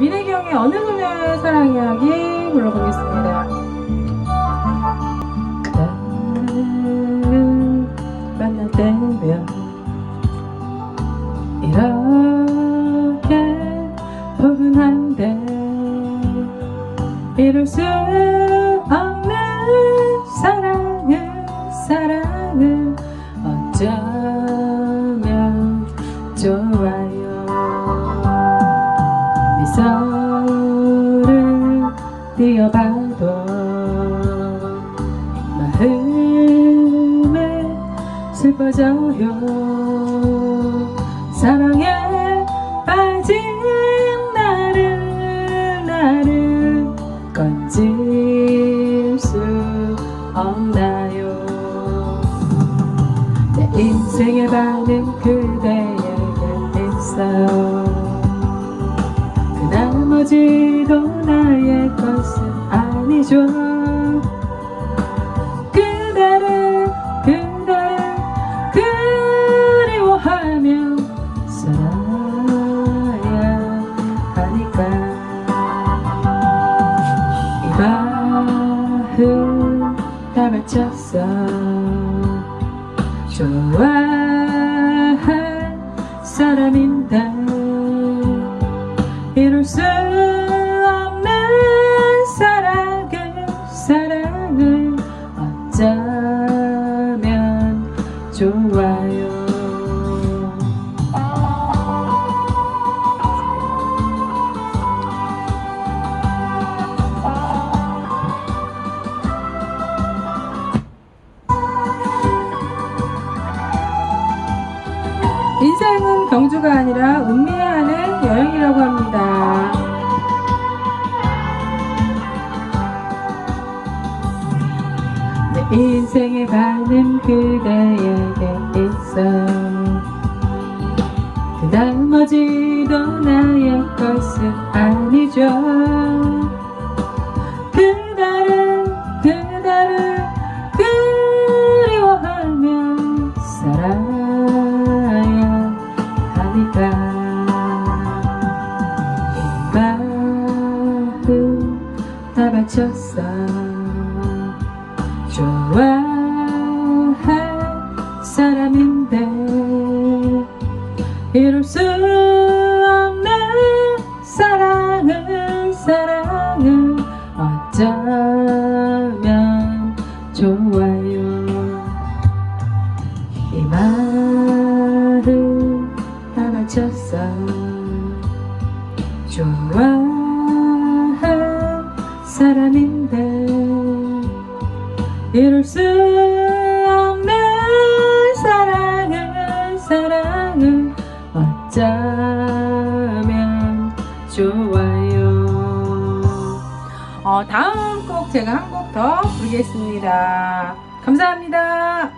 민혜경의 어느 소녀의 사랑 이야기 불러보겠습니다. 나를 만날 때면 이렇게 포근한데 이룰 수 띄어봐도 마음에 슬퍼져요. 사랑에 빠진 나를 나를 건질 수 없나요? 내 인생의 반은 그대에게 있어요. 그 나머지도 나의 것은 아니죠. 그대를 그대를 그리워하며 살아야 하니까. 이 마음 다 바쳤어. 좋아할 사람인데 어쩌면 좋아요 인생은 경주가 아니라 음미하는 여행이라고 합니다. 인생의 반은 그대에게 있어. 그 나머지도 나의 것은 아니죠. 그대를, 그대를 그리워하며 살아야 하니까 이 마음 다 바쳤어 좋아할 사람인데 이룰 수 없는 사랑을 사랑을 어쩌면 좋아요. 이 말을 다 바쳤어. 좋아할 사람인데 이룰 수 없는 사랑을 사랑을 어쩌면 좋아요. 어, 다음 곡 제가 한 곡 더 부르겠습니다. 감사합니다